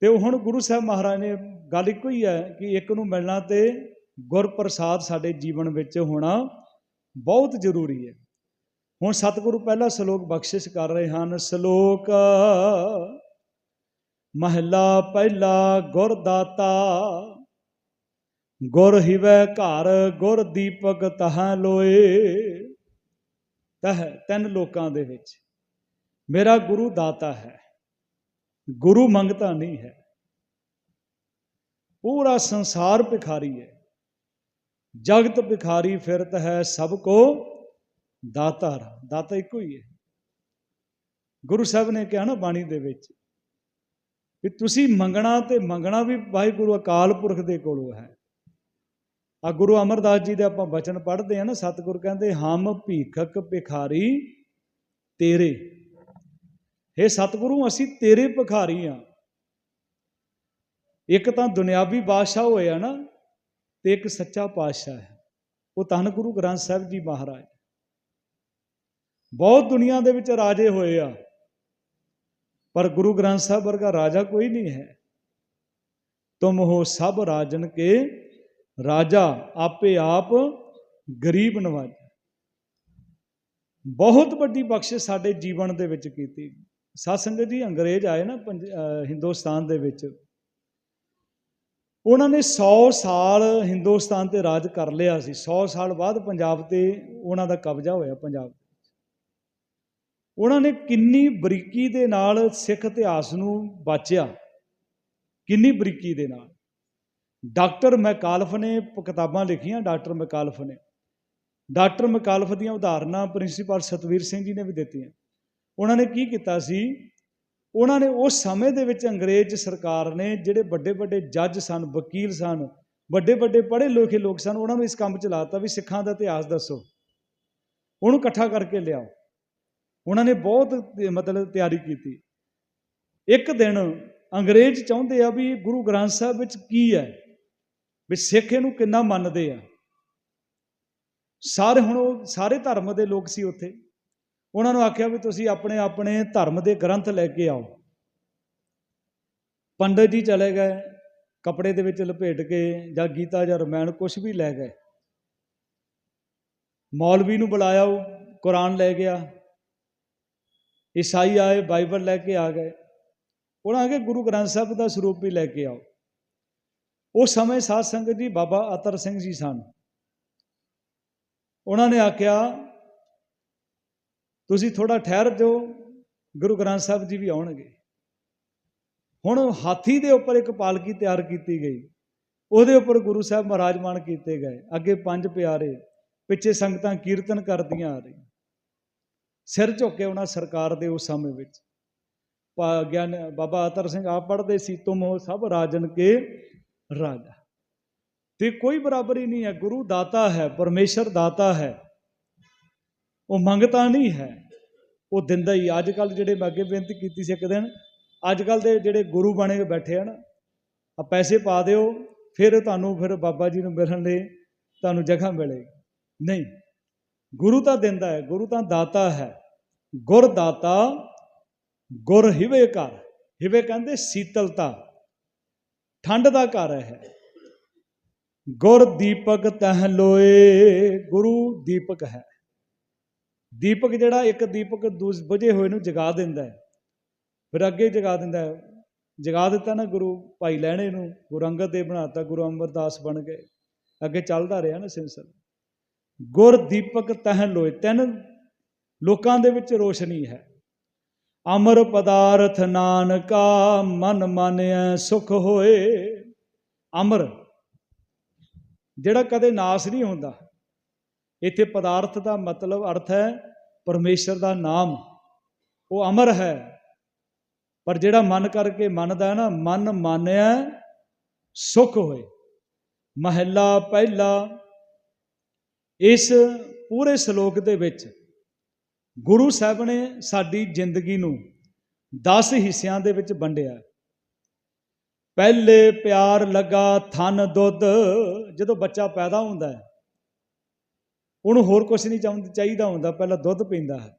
ਤੇ ਹੁਣ ਗੁਰੂ ਸਾਹਿਬ ਮਹਾਰਾਜ ਨੇ ਗੱਲ ਇੱਕੋ ਹੀ ਹੈ ਕਿ ਇੱਕ ਨੂੰ ਮਿਲਣਾ ਤੇ ਗੁਰ ਪ੍ਰਸਾਦ ਸਾਡੇ ਜੀਵਨ ਵਿੱਚ ਹੋਣਾ ਬਹੁਤ ਜ਼ਰੂਰੀ ਹੈ। ਹੁਣ ਸਤਿਗੁਰੂ ਪਹਿਲਾ ਸ਼ਲੋਕ ਬਖਸ਼ਿਸ਼ ਕਰ ਰਹੇ ਹਨ। ਸ਼ਲੋਕ, ਮਹਿਲਾ ਪਹਿਲਾ ਗੁਰ ਦਾਤਾ ਗੁਰ ਹਿਵੈ ਘਰ ਗੁਰ ਦੀਪਕ ਤਹਾਂ ਲੋਏ। ਤਹ ਤਿੰਨ ਲੋਕਾਂ ਦੇ ਵਿੱਚ। ਮੇਰਾ ਗੁਰੂ ਦਾਤਾ ਹੈ, ਗੁਰੂ ਮੰਗਤਾ ਨਹੀਂ ਹੈ। ਪੂਰਾ ਸੰਸਾਰ ਭਿਖਾਰੀ ਹੈ। ਜਗਤ ਭਿਖਾਰੀ ਫਿਰਤ ਹੈ, ਸਭ ਕੋ ਦਾਤਾ ਦਾਤਾ ਇੱਕੋ ਹੀ ਹੈ। ਗੁਰੂ ਸਾਹਿਬ ਨੇ ਕਿਹਾ ਨਾ ਬਾਣੀ ਦੇ ਵਿੱਚ ਵੀ ਤੁਸੀਂ ਮੰਗਣਾ ਤੇ ਮੰਗਣਾ ਵੀ ਵਾਹਿਗੁਰੂ ਅਕਾਲ ਪੁਰਖ ਦੇ ਕੋਲੋਂ ਹੈ। ਆ ਗੁਰੂ ਅਮਰਦਾਸ ਜੀ ਦੇ ਆਪਾਂ ਬਚਨ ਪੜ੍ਹਦੇ ਆ ਨਾ, ਸਤਿਗੁਰ ਕਹਿੰਦੇ, ਹਮ ਭੀਖਕ ਭਿਖਾਰੀ ਤੇਰੇ। हे ਸਤਿਗੁਰੂ, ਅਸੀਂ ਤੇਰੇ ਭਿਖਾਰੀ ਆ ਇੱਕ ਤਾਂ ਦੁਨਿਆਵੀ ਬਾਦਸ਼ਾਹ ਹੋਇਆ ਨਾ, ਤੇ ਇੱਕ ਸੱਚਾ ਪਾਤਸ਼ਾਹ ਹੈ। ਉਹ ਧੰਨ ਗੁਰੂ ਗ੍ਰੰਥ ਸਾਹਿਬ ਜੀ ਮਹਾਰਾਜ। ਬਹੁਤ ਦੁਨੀਆ ਦੇ ਵਿੱਚ ਰਾਜੇ ਹੋਏ ਆ, ਪਰ ਗੁਰੂ ਗ੍ਰੰਥ ਸਾਹਿਬ ਵਰਗਾ ਰਾਜਾ ਕੋਈ ਨਹੀਂ ਹੈ। ਤੁਮ ਹੋ ਸਭ ਰਾਜਨ ਕੇ ਰਾਜਾ ਆਪੇ ਆਪ ਗਰੀਬ ਨਵਾਜ। ਬਹੁਤ ਵੱਡੀ ਬਖਸ਼ਿਸ਼ ਸਾਡੇ ਜੀਵਨ ਦੇ ਵਿੱਚ ਕੀਤੀ। ਸਾਧ ਜੀ, ਅੰਗਰੇਜ਼ ਆਏ ਨਾ ਪੰਜ- ਹਿੰਦੁਸਤਾਨ ਦੇ ਵਿੱਚ। ਉਹਨਾਂ ਨੇ 100 ਸਾਲ ਹਿੰਦੁਸਤਾਨ ਤੇ ਰਾਜ ਕਰ ਲਿਆ ਸੀ। 100 ਸਾਲ ਬਾਅਦ ਪੰਜਾਬ ਤੇ ਉਹਨਾਂ ਦਾ ਕਬਜ਼ਾ ਹੋਇਆ ਪੰਜਾਬ ਉਹਨਾਂ ਨੇ ਕਿੰਨੀ ਬਰੀਕੀ ਦੇ ਨਾਲ ਸਿੱਖ ਇਤਿਹਾਸ ਨੂੰ ਬਾਚਿਆ। ਕਿੰਨੀ ਬਰੀਕੀ ਦੇ ਨਾਲ। ਡਾਕਟਰ ਮੈਕਾਲਫ ਨੇ ਕਿਤਾਬਾਂ ਲਿਖੀਆਂ, ਡਾਕਟਰ ਮੈਕਾਲਫ ਨੇ। ਡਾਕਟਰ ਮੈਕਾਲਫ ਦੀਆਂ ਉਦਾਹਰਨਾਂ ਪ੍ਰਿੰਸੀਪਲ ਸਤਵੀਰ ਸਿੰਘ ਜੀ ਨੇ ਵੀ ਦਿੱਤੀਆਂ। ਉਹਨਾਂ ਨੇ ਕੀ ਕੀਤਾ ਸੀ? ਉਹਨਾਂ ਨੇ ਉਸ ਸਮੇਂ ਦੇ ਵਿੱਚ ਅੰਗਰੇਜ਼ ਸਰਕਾਰ ਨੇ ਜਿਹੜੇ ਵੱਡੇ ਵੱਡੇ ਜੱਜ ਸਨ, ਵਕੀਲ ਸਨ ਵੱਡੇ ਵੱਡੇ ਪੜ੍ਹੇ ਲਿਖੇ ਲੋਕ ਸਨ, ਉਹਨਾਂ ਨੂੰ ਇਸ ਕੰਮ 'ਚ ਲਾਤਾ ਵੀ ਸਿੱਖਾਂ ਦਾ ਇਤਿਹਾਸ ਦੱਸੋ। ਉਹਨੂੰ ਇਕੱਠਾ ਕਰਕੇ ਲਿਆਓ। ਉਹਨਾਂ ਨੇ ਬਹੁਤ ਮਤਲਬ ਤਿਆਰੀ ਕੀਤੀ। ਇੱਕ ਦਿਨ ਅੰਗਰੇਜ਼ ਚਾਹੁੰਦੇ ਆ ਵੀ ਗੁਰੂ ਗ੍ਰੰਥ ਸਾਹਿਬ ਵਿੱਚ ਕੀ ਹੈ? ਵੀ ਸਿੱਖ ਇਹਨੂੰ ਕਿੰਨਾ ਮੰਨਦੇ ਆ। ਸਾਰੇ ਹੁਣ ਉਹ, ਸਾਰੇ ਧਰਮ ਦੇ ਲੋਕ ਸੀ ਉੱਥੇ। ਉਹਨਾਂ ਨੂੰ ਆਖਿਆ ਵੀ ਤੁਸੀਂ ਆਪਣੇ ਆਪਣੇ ਧਰਮ ਦੇ ਗ੍ਰੰਥ ਲੈ ਕੇ ਆਓ। ਪੰਡਤ ਜੀ ਚਲੇ ਗਏ, ਕੱਪੜੇ ਦੇ ਵਿੱਚ ਲਪੇਟ ਕੇ ਜਾਂ ਗੀਤਾ ਜਾਂ ਰਮਾਇਣ ਕੁਝ ਵੀ ਲੈ ਗਏ। ਮੌਲਵੀ ਨੂੰ ਬੁਲਾਇਆ ਉਹ, ਕੁਰਾਨ ਲੈ ਗਿਆ। ਈਸਾਈ ਆਏ, ਬਾਈਬਲ ਲੈ ਕੇ ਆ ਗਏ। ਉਹਨਾਂ ਆਗੇ ਗੁਰੂ ਗ੍ਰੰਥ ਸਾਹਿਬ ਦਾ ਸਰੂਪ ਵੀ ਲੈ ਕੇ ਆਓ। ਉਸ ਸਮੇਂ ਸਾਧ ਸੰਗਤ ਜੀ ਬਾਬਾ ਅਤਰ ਸਿੰਘ ਜੀ ਸਨ। ਉਹਨਾਂ ਨੇ ਆਖਿਆ, ਤੁਸੀਂ ਥੋੜਾ ਠਹਿਰ ਜਾਓ, ਗੁਰੂ ਗ੍ਰੰਥ ਸਾਹਿਬ ਜੀ ਵੀ ਆਉਣਗੇ। ਹੁਣ ਹਾਥੀ ਦੇ ਉੱਪਰ ਇੱਕ ਪਾਲਕੀ ਤਿਆਰ ਕੀਤੀ ਗਈ। ਉਹਦੇ ਉੱਪਰ ਗੁਰੂ ਸਾਹਿਬ ਮਹਾਰਾਜਮਾਨ ਕੀਤੇ ਗਏ। ਅੱਗੇ ਪੰਜ ਪਿਆਰੇ, ਪਿੱਛੇ ਸੰਗਤਾਂ ਕੀਰਤਨ ਕਰਦੀਆਂ ਆ ਰਹੀਆਂ। ਸਿਰ ਝੁੱਕੇ ਉਹਨਾਂ ਸਰਕਾਰ ਦੇ ਉਸ ਸਮੇਂ ਵਿੱਚ। ਪਾ- ਗਿਆਨ, ਬਾਬਾ ਅਤਰ ਸਿੰਘ ਆਪ ਪੜ੍ਹਦੇ ਸੀ, ਤੁਮ ਹੋ ਸਭ ਰਾਜਨ ਕੇ ਰਾਜਾ। ਤੇ ਕੋਈ ਬਰਾਬਰੀ ਨਹੀਂ ਹੈ, ਗੁਰੂ ਦਾਤਾ ਹੈ, ਪਰਮੇਸ਼ਰ ਦਾਤਾ ਹੈ। ਉਹ ਮੰਗਤਾ ਨਹੀਂ ਹੈ। ਉਹ ਦਿੰਦਾ ਹੀ ਅੱਜ ਕੱਲ ਜਿਹੜੇ ਮੈਂ ਅੱਗੇ ਬੇਨਤੀ ਕੀਤੀ ਸੀ ਇੱਕ ਦਿਨ ਅੱਜ ਕੱਲ ਦੇ ਜਿਹੜੇ ਗੁਰੂ ਬਣੇ ਕੇ ਬੈਠੇ ਆ ਨਾ ਆ ਪੈਸੇ ਪਾ ਦਿਓ, ਫਿਰ ਤੁਹਾਨੂੰ ਫਿਰ ਬਾਬਾ ਜੀ ਨੂੰ ਮਿਲਣ ਲਈ ਤੁਹਾਨੂੰ ਜਗ੍ਹਾ ਮਿਲੇ ਨਹੀਂ। ਗੁਰੂ ਤਾਂ ਦਿੰਦਾ ਹੈ, ਗੁਰੂ ਤਾਂ ਦਾਤਾ ਹੈ। ਗੁਰ ਦਾਤਾ, ਗੁਰ ਹਿਵੇ ਘਰ। ਹਿਵੇ ਕਹਿੰਦੇ ਸੀਤਲਤਾ। ਠੰਡ ਦਾ ਘਰ ਹੈ ਗੁਰ ਦੀਪਕ ਤਹ ਲੋਏ, ਗੁਰੂ ਦੀਪਕ ਹੈ। ਦੀਪਕ ਜਿਹੜਾ ਇੱਕ ਦੀਪਕ ਦੂਸ ਬੁਝੇ ਹੋਏ ਨੂੰ ਜਗਾ ਦਿੰਦਾ ਹੈ। ਫਿਰ ਅੱਗੇ ਜਗਾ ਦਿੰਦਾ ਹੈ। ਜਗਾ ਦਿੱਤਾ ਨਾ ਗੁਰੂ ਭਾਈ ਲੈਣੇ ਨੂੰ, ਗੁਰੂ ਅੰਗਦ ਦੇਵ ਬਣਾਤਾ ਗੁਰੂ ਅਮਰਦਾਸ ਬਣ ਗਏ। ਅੱਗੇ ਚੱਲਦਾ ਰਿਹਾ ਨਾ ਸਿਲਸਿਲਾ ਗੁਰ ਦੀਪਕ ਤਹ ਲੋਏ, ਤਿੰਨ ਲੋਕਾਂ ਦੇ ਵਿੱਚ ਰੋਸ਼ਨੀ ਹੈ। ਅਮਰ ਪਦਾਰਥ ਨਾਨਕਾ ਮਨ ਮਾਨਿਆ ਸੁਖ ਹੋਏ। ਅਮਰ, ਜਿਹੜਾ ਕਦੇ ਨਾਸ ਨਹੀਂ ਹੁੰਦਾ। ਇੱਥੇ ਪਦਾਰਥ ਦਾ ਮਤਲਬ ਅਰਥ ਹੈ ਪਰਮੇਸ਼ਰ ਦਾ ਨਾਮ। ਉਹ ਅਮਰ ਹੈ। ਪਰ ਜਿਹੜਾ ਮਨ ਕਰਕੇ ਮੰਨਦਾ ਹੈ ਨਾ, ਮਨ ਮਾਨਿਆ ਸੁਖ ਹੋਏ। ਮਹਿਲਾ ਪਹਿਲਾ। ਇਸ ਪੂਰੇ ਸ਼ਲੋਕ ਦੇ ਵਿੱਚ ਗੁਰੂ ਸਾਹਿਬ ਨੇ ਸਾਡੀ ਜ਼ਿੰਦਗੀ ਨੂੰ 10 ਹਿੱਸਿਆਂ ਦੇ ਵਿੱਚ ਵੰਡਿਆ। ਪਹਿਲੇ ਪਿਆਰ ਲੱਗਾ ਥਨ ਦੁੱਧ, ਜਦੋਂ ਬੱਚਾ ਪੈਦਾ ਹੁੰਦਾ ਹੈ, ਉਹਨੂੰ ਹੋਰ ਕੁਝ ਨਹੀਂ ਚਾਹੁੰਦਾ, ਚਾਹੀਦਾ ਹੁੰਦਾ, ਪਹਿਲਾਂ ਦੁੱਧ ਪੀਂਦਾ ਹੈ।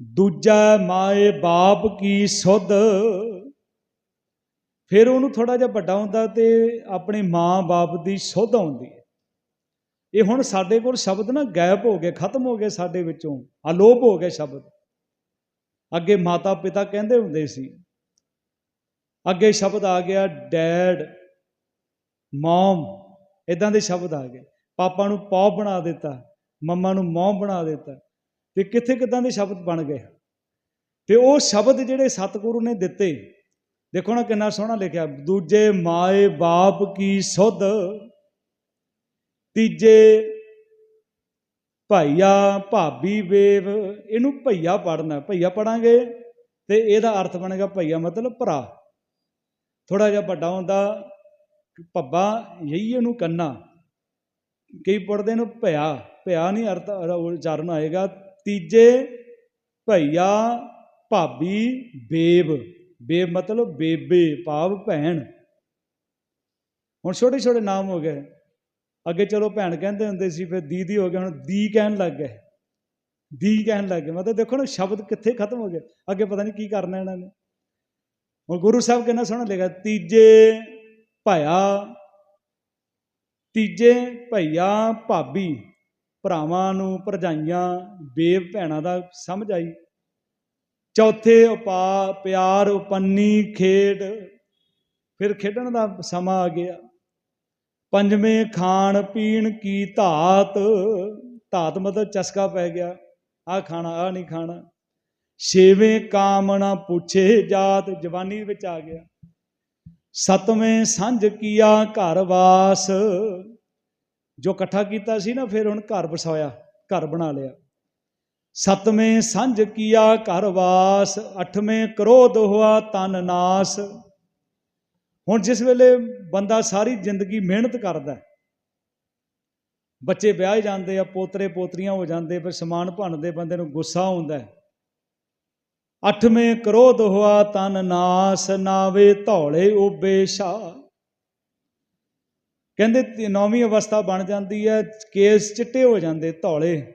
ਦੂਜਾ ਮਾਏ ਬਾਪ ਕੀ ਸੁਧ, ਫਿਰ ਉਹਨੂੰ ਥੋੜਾ ਜਿਹਾ ਵੱਡਾ ਹੁੰਦਾ ਤੇ ਆਪਣੇ ਮਾਂ-ਬਾਪ ਦੀ ਸੁਧ ਆਉਂਦੀ ਹੈ। ਇਹ ਹੁਣ ਸਾਡੇ ਕੋਲ ਸ਼ਬਦ ਨਾ ਗਾਇਬ ਹੋ ਗਏ, ਖਤਮ ਹੋ ਗਏ ਸਾਡੇ ਵਿੱਚੋਂ, ਅਲੋਪ ਹੋ ਗਏ ਸ਼ਬਦ। ਅੱਗੇ ਮਾਤਾ ਪਿਤਾ ਕਹਿੰਦੇ ਹੁੰਦੇ ਸੀ, ਅੱਗੇ ਸ਼ਬਦ ਆ ਗਿਆ ਡੈਡ, ਮਮ ਇਦਾਂ ਦੇ ਸ਼ਬਦ ਆ ਗਏ। ਪਾਪਾ ਨੂੰ ਪੌ ਬਣਾ ਦਿੱਤਾ, ਮੰਮਾ ਨੂੰ ਮੌਂ ਬਣਾ ਦਿੱਤਾ, ਤੇ ਕਿੱਥੇ ਕਿਦਾਂ ਦੇ ਸ਼ਬਦ ਬਣ ਗਏ। ਤੇ ਉਹ ਸ਼ਬਦ ਜਿਹੜੇ ਸਤਿਗੁਰੂ ਨੇ ਦਿੱਤੇ, ਦੇਖੋ ਨਾ ਕਿੰਨਾ ਸੋਹਣਾ ਲਿਖਿਆ, ਦੂਜੇ ਮਾਏ ਬਾਪ ਕੀ ਸੁਧ ਤੀਜੇ ਭਾਈਆ ਭਾਬੀ ਵੇਵ, ਇਹਨੂੰ ਭਈਆ ਪੜਨਾ ਭਈਆ ਪੜਾਂਗੇ ਤੇ ਇਹਦਾ ਅਰਥ ਬਣੇਗਾ ਭਈਆ ਮਤਲਬ ਭਰਾ। ਥੋੜਾ ਜਿਹਾ ਵੱਡਾ ਹੁੰਦਾ ਪੱਬਾ ਯਹੀ ਇਹਨੂੰ ਕੰਨਾ। ਕਈ ਪੜਦੇ ਨੂੰ ਭਿਆ ਭਿਆ ਨਹੀਂ ਅਰਥ ਉਚਾਰਨ ਆਏਗਾ। ਤੀਜੇ ਭਈਆ ਭਾਬੀ ਬੇਬ ਬੇਬ ਮਤਲਬ ਬੇਬੇ, ਭਾਵ ਭੈਣ। ਹੁਣ ਛੋਟੇ ਛੋਟੇ ਨਾਮ ਹੋ ਗਏ। ਅੱਗੇ ਚਲੋ ਭੈਣ ਕਹਿੰਦੇ ਹੁੰਦੇ ਸੀ, ਫਿਰ ਦੀਦੀ ਹੋ ਗਿਆ ਹੁਣ ਦੀ ਕਹਿਣ ਲੱਗ ਗਏ। ਦੀ ਕਹਿਣ ਲੱਗ ਗਏ। ਮਤਲਬ ਦੇਖੋ ਨਾ, ਸ਼ਬਦ ਕਿੱਥੇ ਖਤਮ ਹੋ ਗਏ? ਅੱਗੇ ਪਤਾ ਨਹੀਂ ਕੀ ਕਰਨਾ ਇਹਨਾਂ ਨੇ। ਹੁਣ ਗੁਰੂ ਸਾਹਿਬ ਕਿੰਨਾ ਸੋਹਣਾ ਲਿਖਿਆ, ਤੀਜੇ ਭਾਇਆ, ਤੀਜੇ ਭਈਆ ਭਾਬੀ, ਭਰਾਵਾਂ ਨੂੰ ਭਰਜਾਈਆਂ, ਬੇਵ ਭੈਣਾਂ ਦਾ ਸਮਝ ਆਈ। ਚੌਥੇ ਉਪਾ ਪਿਆਰ ਉਪੰਨੀ ਖੇਡ, ਫਿਰ ਖੇਡਣ ਦਾ ਸਮਾਂ ਆ ਗਿਆ। ਪੰਜਵੇਂ ਖਾਣ ਪੀਣ ਕੀ ਧਾਤ? ਧਾਤ ਮਤਲਬ ਚਸਕਾ ਪੈ ਗਿਆ। ਆ ਖਾਣਾ ਆ ਨਹੀਂ ਖਾਣਾ। ਛੇਵੇਂ ਕਾਮਣਾ ਪੁੱਛੇ ਜਾਤ, ਜਵਾਨੀ ਵਿੱਚ ਆ ਗਿਆ। ਸਤਵੇਂ ਸੰਝ ਕੀਆ ਘਰ ਵਾਸ। ਜੋ ਇਕੱਠਾ ਕੀਤਾ ਸੀ ਨਾ, ਫਿਰ ਹੁਣ ਘਰ ਵਸਾਇਆ, ਘਰ ਬਣਾ ਲਿਆ। ਸਤਵੇਂ ਸੰਝ ਕੀਆ ਘਰ ਵਾਸ। ਅੱਠਵੇਂ ਕ੍ਰੋਧ ਹੋਆ ਤਨ ਨਾਸ। ਹੁਣ ਜਿਸ ਵੇਲੇ ਬੰਦਾ ਸਾਰੀ ਜ਼ਿੰਦਗੀ ਮਿਹਨਤ ਕਰਦਾ ਬੱਚੇ ਵਿਆਹ ਜਾਂਦੇ ਆ, ਪੋਤਰੇ ਪੋਤਰੀਆਂ ਹੋ ਜਾਂਦੇ, ਫਿਰ ਸਮਾਨ ਭੰਨਦੇ, ਬੰਦੇ ਨੂੰ ਗੁੱਸਾ ਆਉਂਦਾ ਹੈ। ਅਠਵੇਂ ਕ੍ਰੋਧ ਹੋਆ, ਤਨ ਨਾਸ ਨਾਵੇ ਧੌਲੇ ਉਬੇ ਸ਼ਾ ਕਹਿੰਦੇ ਨੌਵੀਂ ਅਵਸਥਾ ਬਣ ਜਾਂਦੀ ਹੈ, ਕੇਸ ਚਿੱਟੇ ਹੋ ਜਾਂਦੇ, ਧੌਲੇ।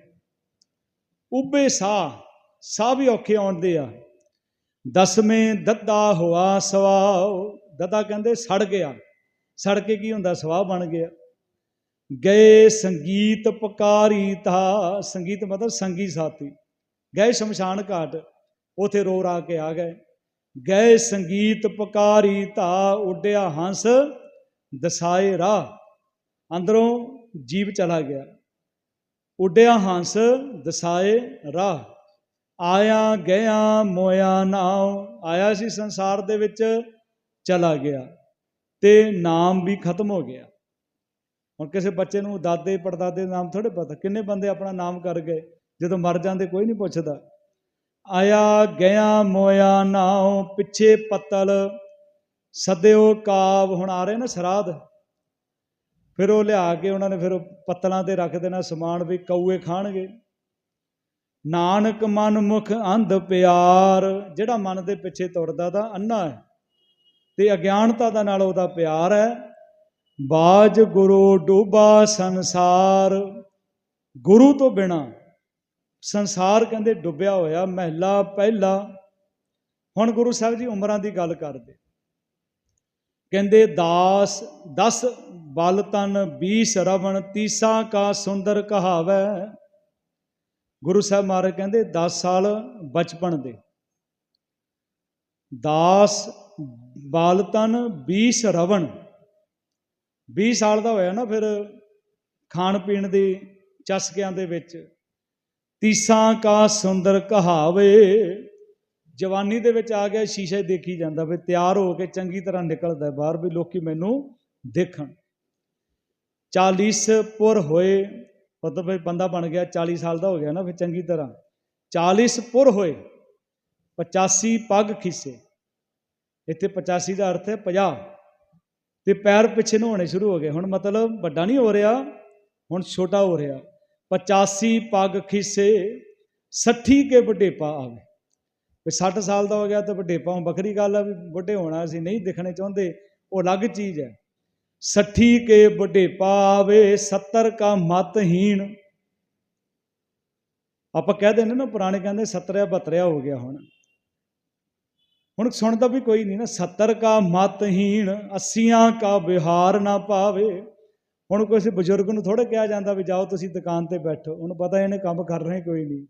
ਉਬੇ ਸਾਹ ਸਾਹ ਵੀ ਔਖੇ ਆਉਂਦੇ ਆ। ਦਸਵੇਂ ਦੱਦਾ ਹੋਆ ਸਵਾਉ ਦੱਦਾ ਕਹਿੰਦੇ ਸੜ ਗਿਆ ਸੜ ਕੇ ਕੀ ਹੁੰਦਾ? ਸਵਾਹ ਬਣ ਗਿਆ। ਗਏ ਸੰਗੀਤ ਪਕਾਰੀ ਤਾ ਸੰਗੀਤ ਮਤਲਬ ਸੰਗੀ ਸਾਥੀ। ਗਏ ਸ਼ਮਸ਼ਾਨ ਘਾਟ। ਉਥੇ ਰੋ ਰਾ ਕੇ ਆ ਗਏ। ਗਏ ਸੰਗੀਤ ਪਕਾਰੀ ਤਾ ਉੱਡਿਆ ਹੰਸ, ਦਸਾਏ ਰਾਹ। ਅੰਦਰੋਂ ਜੀਵ ਚਲਾ ਗਿਆ। ਉੱਡਿਆ ਹੰਸ, ਦਸਾਏ ਰਾਹ। ਆਇਆ ਗਿਆ ਮੋਇਆ ਨਾਉ। ਆਇਆ ਸੀ ਸੰਸਾਰ ਦੇ ਵਿੱਚ ਚਲਾ ਗਿਆ ਤੇ ਨਾਮ ਵੀ ਖਤਮ ਹੋ ਗਿਆ। ਹੁਣ ਕਿਸੇ ਬੱਚੇ ਨੂੰ ਦਾਦੇ ਪੜਦਾਦੇ ਨਾਮ ਥੋੜੇ ਪਤਾ, ਕਿੰਨੇ ਬੰਦੇ ਆਪਣਾ ਨਾਮ ਕਰ ਗਏ, ਜਦੋਂ ਮਰ ਜਾਂਦੇ ਕੋਈ ਨਹੀਂ ਪੁੱਛਦਾ। ਆਇਆ ਗਿਆ ਮੋਇਆ ਨਾਉ, ਪਿੱਛੇ ਪੱਤਲ, ਸਦਿਓ ਕਾਬ ਹੁਣ ਆ ਰਹੇ ਨਾ ਸਰਾਧ। ਫਿਰ ਉਹ ਲਿਆ ਕੇ ਉਹਨਾਂ ਨੇ ਫਿਰ ਉਹ ਪੱਤਲਾਂ ਤੇ ਰੱਖ ਦੇਣਾ, ਸਮਾਨ ਵੀ ਕੌਏ ਖਾਣਗੇ। ਨਾਨਕ ਮਨ ਮੁਖ ਅੰਧ ਪਿਆਰ, ਜਿਹੜਾ ਮਨ ਦੇ ਪਿੱਛੇ ਤੁਰਦਾ ਦਾ ਅੰਨਾ ਹੈ। ਤੇ ਅਗਿਆਨਤਾ ਦਾ ਨਾਲ ਉਹਦਾ ਪਿਆਰ ਹੈ। ਬਾਜ ਗੁਰੂ ਡੂਬਾ ਸੰਸਾਰ। ਗੁਰੂ ਤੋਂ ਬਿਨਾ ਸੰਸਾਰ ਕਹਿੰਦੇ ਡੁੱਬਿਆ ਹੋਇਆ ਮਹਿਲਾ ਪਹਿਲਾ। ਹੁਣ ਗੁਰੂ ਸਾਹਿਬ ਜੀ ਉਮਰਾਂ ਦੀ ਗੱਲ ਕਰਦੇ। ਕਹਿੰਦੇ ਦਾਸ 10 ਬਲ ਤਨ 20 ਰਵਣ, ਤੀਸਾ ਕਾ ਸੁੰਦਰ ਕਹਾਵੈ। ਗੁਰੂ ਸਾਹਿਬ ਮਹਾਰਾਜ ਕਹਿੰਦੇ 10 ਸਾਲ ਬਚਪਨ ਦੇ। ਦਾਸ ਬਾਲਤਨ 20 ਰਵਣ। 20 ਸਾਲ ਦਾ ਹੋਇਆ ਨਾ ਫਿਰ ਖਾਣ ਪੀਣ ਦੇ ਚਸਕਿਆਂ ਦੇ ਵਿੱਚ। ਤੀਸਾਂ ਕਾ ਸੁੰਦਰ ਕਹਾਵੇ। ਜਵਾਨੀ ਦੇ ਵਿੱਚ ਆ ਗਿਆ, ਸ਼ੀਸ਼ੇ ਦੇਖੀ ਜਾਂਦਾ ਵੀ ਤਿਆਰ ਹੋ ਕੇ ਚੰਗੀ ਤਰ੍ਹਾਂ ਨਿਕਲਦਾ ਬਾਹਰ ਵੀ ਲੋਕੀ ਮੈਨੂੰ ਦੇਖਣ। 40 ਪੁਰ ਹੋਏ ਮਤਲਬ ਵੀ ਬੰਦਾ ਬਣ ਗਿਆ 40 ਸਾਲ ਦਾ ਹੋ ਗਿਆ ਨਾ ਫਿਰ ਚੰਗੀ ਤਰ੍ਹਾਂ। 40 ਪੁਰ ਹੋਏ 85 ਪੱਗ ਖਿੱਸੇ। ਇੱਥੇ 85 ਦਾ ਅਰਥ ਹੈ 50 ਤੇ ਪੈਰ ਪਿੱਛੇ ਨੂੰ ਹੋਣੇ ਸ਼ੁਰੂ ਹੋ ਗਏ। ਹੁਣ ਮਤਲਬ ਵੱਡਾ ਨਹੀਂ ਹੋ ਰਿਹਾ, ਹੁਣ ਛੋਟਾ ਹੋ ਰਿਹਾ। 85 ਪੱਗ ਖਿੱਸੇ 60 ਕੇ ਬੁਢੇਪਾ ਆਵੇ। ਵੀ 60 ਸਾਲ ਦਾ ਹੋ ਗਿਆ ਤਾਂ ਬੁਢੇਪਾ ਹੁਣ ਵੱਖਰੀ ਗੱਲ ਆ ਵੀ ਬੁੱਢੇ ਹੋਣਾ ਅਸੀਂ ਨਹੀਂ ਦਿਖਣੇ ਚਾਹੁੰਦੇ, ਉਹ ਅਲੱਗ ਚੀਜ਼ ਹੈ। 60 ਕੇ ਬੁਢੇਪਾ ਆਵੇ 70 ਕਾ ਮਤਹੀਣ ਆਪਾਂ ਕਹਿ ਦਿੰਦੇ ਨਾ, ਪੁਰਾਣੇ ਕਹਿੰਦੇ 70 72 ਹੋ ਗਿਆ ਹੁਣ। ਹੁਣ ਸੁਣਦਾ ਵੀ ਕੋਈ ਨਹੀਂ ਨਾ 70 ਕਾ ਮਤਹੀਣ 80 ਕਾ ਵਿਹਾਰ ਨਾ ਪਾਵੇ। ਹੁਣ ਕਿਸੇ ਬਜ਼ੁਰਗ ਨੂੰ ਥੋੜਾ ਕਿਹਾ ਜਾਂਦਾ ਵੀ ਜਾਓ ਤੁਸੀਂ ਦੁਕਾਨ ਤੇ ਬੈਠੋ, ਉਹਨੂੰ ਪਤਾ ਇਹਨੇ ਕੰਮ ਕਰ ਰਹੇ ਕੋਈ ਨਹੀਂ।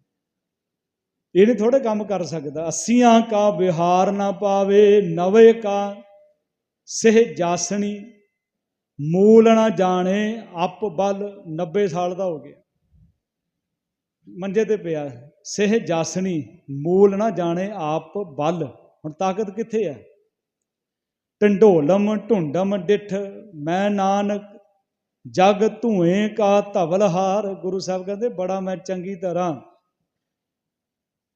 ਇਹਨੇ ਥੋੜੇ ਕੰਮ ਕਰ ਸਕਦਾ 80 ਕਾ ਵਿਹਾਰ ਨਾ ਪਾਵੇ, ਨਵੇ ਕਾ ਸਹਿ ਜਾਸਣੀ, ਮੂਲ ਨਾ ਜਾਣੇ ਅਪ ਬਲ 90 ਸਾਲ ਦਾ ਹੋ ਗਿਆ। ਮੰਜੇ ਤੇ ਪਿਆ, ਸਹਿ ਜਾਸਣੀ, ਮੂਲ ਨਾ ਜਾਣੇ ਆਪ ਬਲ। ਹੁਣ ਤਾਕਤ ਕਿੱਥੇ ਹੈ? ਟੰਡੋਲਮ ਢੁੰਡਮ ਡਿਠ, ਮੈਂ ਨਾਨਕ, ਜਗ ਧੂਏ ਕਾ ਧਵਲਹਾਰ ਗੁਰੂ ਸਾਹਿਬ ਕਹਿੰਦੇ, ਬੜਾ ਮੈਂ ਚੰਗੀ ਤਰ੍ਹਾਂ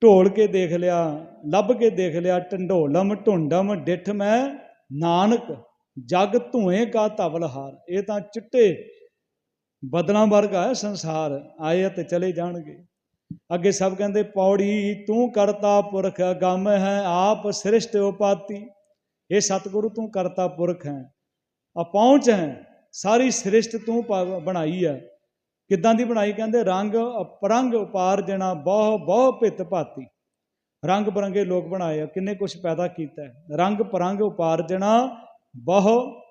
ਢੋਲ ਕੇ ਦੇਖ ਲਿਆ, ਲੱਭ ਕੇ ਦੇਖ ਲਿਆ ਟੰਡੋਲਮ ਢੁੰਡਮ ਡਿਠ ਮੈਂ ਨਾਨਕ, ਜਗ ਧੂਏ ਕਾ ਧਵਲਹਾਰ ਇਹ ਤਾਂ ਚਿੱਟੇ ਬਦਲਾਂ ਵਰਗਾ ਹੈ ਸੰਸਾਰ। ਆਏ ਤੇ ਚਲੇ ਜਾਣਗੇ। ਅੱਗੇ ਸਭ ਕਹਿੰਦੇ, ਪੌੜੀ ਤੂੰ ਕਰਤਾ ਪੁਰਖ, ਗਮ ਹੈ ਆਪ ਸ੍ਰਿਸ਼ਟ ਉਪਾਤੀ। ਇਹ ਸਤਿਗੁਰੂ, ਤੂੰ ਕਰਤਾ ਪੁਰਖ ਹੈ ਅਪਹੁੰਚ ਹੈ, ਸਾਰੀ ਸ੍ਰਿਸ਼ਟ ਤੂੰ ਪਾ- ਬਣਾਈ ਹੈ। ਕਿੱਦਾਂ ਦੀ ਬਣਾਈ ਕਹਿੰਦੇ, ਰੰਗ ਅਪਰੰਗ ਉਪਾਰਜਣਾ ਬਹੁ ਬਹੁ ਭਿਤ ਭਾਤੀ। ਰੰਗ ਬਰੰਗੇ ਲੋਕ ਬਣਾਏ ਆ, ਕਿੰਨੇ ਕੁਝ ਪੈਦਾ ਕੀਤਾ ਰੰਗ ਪਰੰਗ ਉਪਾਰਜਣਾ ਬਹੁ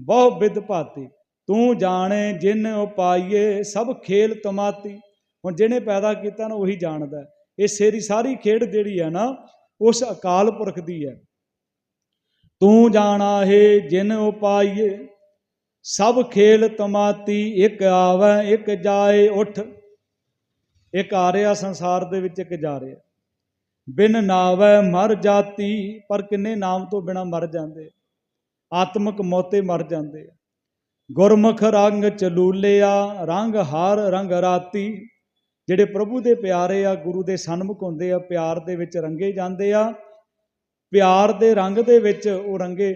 ਬਹੁ ਵਿਦ ਭਾਤੀ। ਤੂੰ ਜਾਣੇ ਜਿਨ ਉਪਾਈਏ, ਸਭ ਖੇਲ ਤਮਾਤੀ। ਹੁਣ ਜਿਹਨੇ ਪੈਦਾ ਕੀਤਾ ਨਾ ਉਹੀ ਜਾਣਦਾ ਹੈ। ਇਹ ਸੇਰੀ ਸਾਰੀ ਖੇਡ ਜਿਹੜੀ ਹੈ ਨਾ, ਉਸ ਅਕਾਲ ਪੁਰਖ ਦੀ ਹੈ। ਤੂੰ ਜਾਣਾ ਹੈ ਜਿਨ ਉਪਾਈਏ, ਸਭ ਖੇਲ ਤਮਾਤੀ, ਇੱਕ ਆਵੈ, ਇੱਕ ਜਾਏ ਉਠ। ਇੱਕ ਆ ਰਿਹਾ ਸੰਸਾਰ ਦੇ ਵਿੱਚ, ਇੱਕ ਜਾ ਰਿਹਾ। ਬਿਨ ਨਾਵੈ ਮਰ ਜਾਤੀ, ਪਰ ਕਿੰਨੇ ਨਾਮ ਤੋਂ ਬਿਨਾ ਮਰ ਜਾਂਦੇ। ਆਤਮਿਕ ਮੌਤੇ ਮਰ ਜਾਂਦੇ। ਗੁਰਮੁਖ ਰੰਗ ਚਲੂਲਿਆ, ਰੰਗ ਹਾਰ ਰੰਗ ਰਾਤੀ। ਜਿਹੜੇ ਪ੍ਰਭੂ ਦੇ ਪਿਆਰੇ ਆ, ਗੁਰੂ ਦੇ ਸਨਮੁਖ ਹੁੰਦੇ ਆ, ਪਿਆਰ ਦੇ ਵਿੱਚ ਰੰਗੇ ਜਾਂਦੇ ਆ। ਪਿਆਰ ਦੇ ਰੰਗ ਦੇ ਵਿੱਚ ਉਹ ਰੰਗੇ,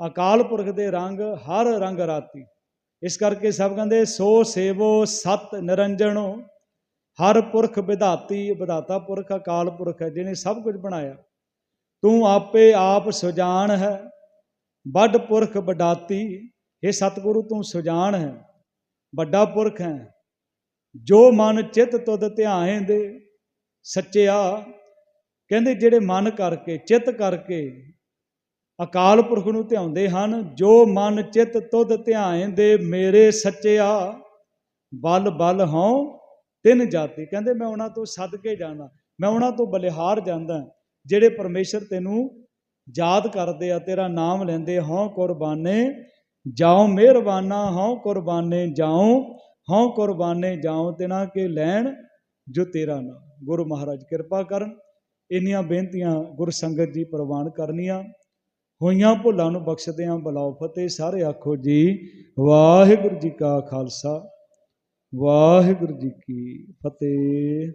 ਅਕਾਲ ਪੁਰਖ ਦੇ ਰੰਗ, ਹਰ ਰੰਗ ਰਾਤੀ। ਇਸ ਕਰਕੇ ਸਭ ਕਹਿੰਦੇ, ਸੋ ਸੇਵੋ ਸਤ ਨਿਰੰਜਨੋ, ਹਰ ਪੁਰਖ ਵਿਧਾਤੀ, ਵਿਧਾਤਾ ਪੁਰਖ, ਅਕਾਲ ਪੁਰਖ ਹੈ, ਜਿਹਨੇ ਸਭ ਕੁਝ ਬਣਾਇਆ। ਤੂੰ ਆਪੇ ਆਪ ਸੁਜਾਨ ਹੈ, ਵੱਡ ਪੁਰਖ ਵਡਾਤੀ ਇਹ ਸਤਿਗੁਰੂ ਤੂੰ ਸੁਜਾਨ ਹੈ, ਵੱਡਾ ਪੁਰਖ ਹੈ। ਜੋ ਮਨ ਚਿੱਤ ਤੁਧ ਧਿਆਏ ਦੇ, ਸੱਚਿਆ, ਕਹਿੰਦੇ ਜਿਹੜੇ ਮਨ ਕਰਕੇ, ਚਿੱਤ ਕਰਕੇ ਅਕਾਲ ਪੁਰਖ ਨੂੰ ਧਿਆਉਂਦੇ ਹਨ, ਜੋ ਮਨ ਚਿੱਤ ਤੁਧ ਧਿਆਏ ਦੇ, ਮੇਰੇ ਸੱਚਿਆ, ਬਲ ਬਲ ਹਉ ਤਿੰਨ ਜਾਤੀ। ਕਹਿੰਦੇ ਮੈਂ ਉਹਨਾਂ ਤੋਂ ਸਦਕੇ ਜਾਂਦਾ ਮੈਂ ਉਹਨਾਂ ਤੋਂ ਬਲਿਹਾਰ ਜਾਂਦਾ, ਜਿਹੜੇ ਪਰਮੇਸ਼ਰ ਤੈਨੂੰ ਯਾਦ ਕਰਦੇ ਆ, ਤੇਰਾ ਨਾਮ ਲੈਂਦੇ, ਹਉ ਕੁਰਬਾਨੇ ਜਾਉ, ਮਿਹਰਬਾਨਾ, ਹਉ ਕੁਰਬਾਨੇ ਜਾਉ। ਹਉ ਕੁਰਬਾਨੇ ਜਾਉ ਤਿਨਾ ਕੇ ਲੈਣ, ਜੋ ਤੇਰਾ ਨਾਮ ਗੁਰੂ ਮਹਾਰਾਜ ਕਿਰਪਾ ਕਰਨ। ਇੰਨੀਆਂ ਬੇਨਤੀਆਂ ਗੁਰ ਸੰਗਤ ਜੀ ਪ੍ਰਵਾਨ ਕਰਨੀਆਂ। ਹੋਈਆਂ ਭੁੱਲਾਂ ਨੂੰ ਬਖਸ਼ਦਿਆਂ ਬਲਾਉ ਫਤਿਹ। ਸਾਰੇ ਆਖੋ ਜੀ, ਵਾਹਿਗੁਰੂ ਜੀ ਕਾ ਖਾਲਸਾ, ਵਾਹਿਗੁਰੂ ਜੀ ਕੀ ਫਤਿਹ।